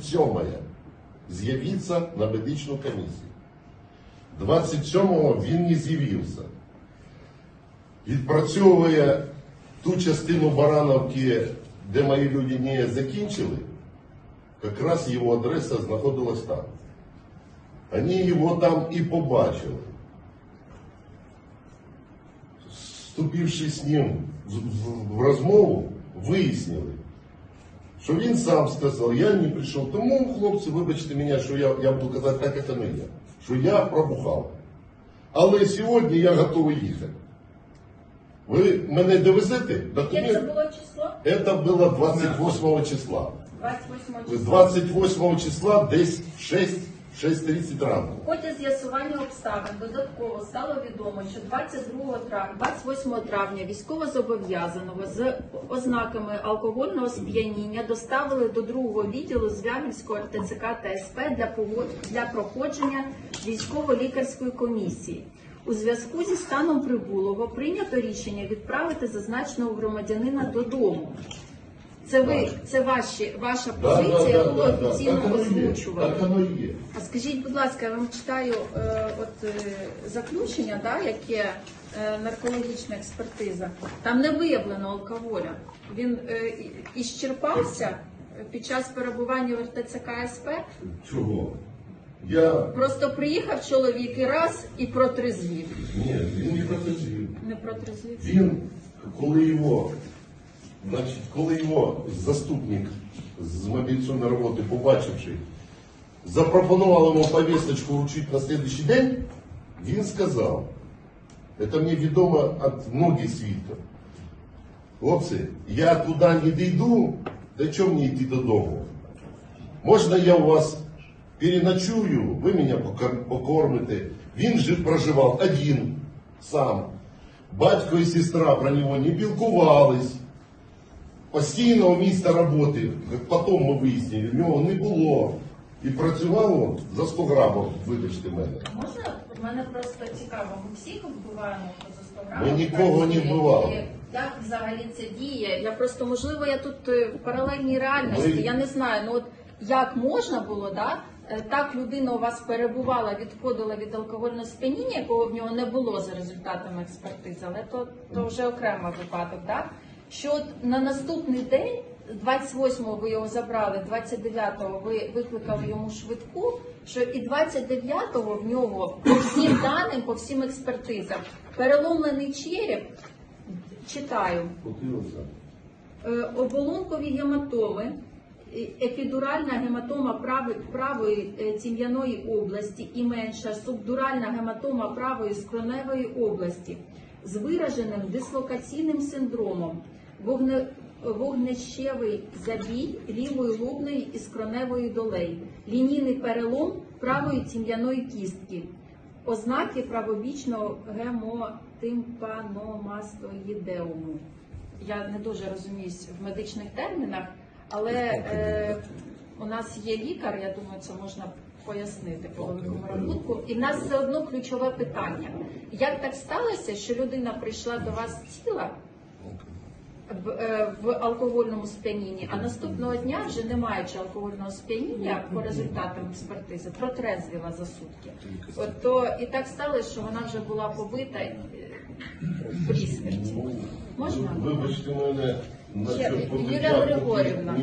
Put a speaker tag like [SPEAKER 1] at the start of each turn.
[SPEAKER 1] 27 з'явиться на медичну комісію. 27-го він не з'явився. Відпрацьовує ту частину Барановки, де мої люди не закінчили, якраз його адреса знаходилась там. Вони його там і побачили. Вступивши з ним в розмову, вияснили, що він сам сказав, я не прийшов. Тому, хлопці, вибачте мене, що я, я буду казати так, як воно є, що я пробухав. Але сьогодні я готовий їхати. Ви мене довезете?
[SPEAKER 2] Яке це було число?
[SPEAKER 1] Це було 28 числа.
[SPEAKER 2] 28
[SPEAKER 1] З
[SPEAKER 2] числа.
[SPEAKER 1] 28 числа десь 6, 6.30 ранку.
[SPEAKER 2] В ході з'ясування обставин додатково стало відомо, що 22 травня, 28 травня військовозобов'язаного з ознаками алкогольного сп'яніння доставили до другого відділу Звягільського РТЦК та СП для, пого- для проходження військово-лікарської комісії. У зв'язку зі станом прибулого прийнято рішення відправити зазначеного громадянина додому. Це ви, це ваші, ваша позиція, яку ви офіційно озвучували.
[SPEAKER 1] Так воно і є.
[SPEAKER 2] А скажіть, будь ласка, я вам читаю е, от е, заключення, да, яке е, наркологічна експертиза. Там не виявлено алкоголя. Він е, і- іщерпався під час перебування в РТЦК СП.
[SPEAKER 1] Чого? Я.
[SPEAKER 2] Просто приїхав чоловік і раз і протрезвів.
[SPEAKER 1] Ні, він не протезів.
[SPEAKER 2] Не протрезвів.
[SPEAKER 1] Він, коли його, значить, коли його заступник з мобілізаційної роботи, побачивши, запропонував йому повісточку вручити на слідчий день, він сказав, це мені відомо від многих свідків. Хлопці, я туди не дійду, до чого мені йти додому? Можна я у вас переночую, ви мене покормите. Він же проживав один сам. Батько і сестра про нього не пілкувались. Постійного місця роботи, як потім ми вияснили, в нього не було. І працював він за 100 грамів, вибачте мене.
[SPEAKER 2] Можна? В мене просто цікаво, ми всіх вбиваємо за 100 грамів?
[SPEAKER 1] Ми нікого не вбивали.
[SPEAKER 2] Як взагалі це діє? Я просто, можливо, я тут е, в паралельній реальності,
[SPEAKER 1] Ми-
[SPEAKER 2] я не знаю. Ну от як можна було, да? е, Так людина у вас перебувала, відходила від алкогольного сп'яніння, якого в нього не було за результатами експертизи, але то, то вже окремий випадок, да? Що на наступний день, 28-го ви його забрали, 29-го ви викликали йому швидку, що і 29-го в нього по всім даним, по всім експертизам, переломлений череп, читаю, Е, оболонкові гематоми, епідуральна гематома прави- правої е, тім'яної області і менша субдуральна гематома правої скроневої області з вираженим дислокаційним синдромом, вогне, вогнещевий забій лівої лобної і скроневої долей, лінійний перелом правої тім'яної кістки, ознаки правобічного гемотимпаномастоїдеуму. Я не дуже розуміюсь в медичних термінах, але е, у нас є лікар, я думаю, це можна пояснити по великому рахунку. І в нас все одно ключове питання: як так сталося, що людина прийшла до вас ціла в, е, в алкогольному сп'янінні, а наступного дня, вже не маючи алкогольного сп'яніння по результатам експертизи, протрезвіла за сутки. От то і так сталося, що вона вже була побита е, при смерті. Можна?
[SPEAKER 1] Вибачте мене, на
[SPEAKER 2] Юлія Григорівна.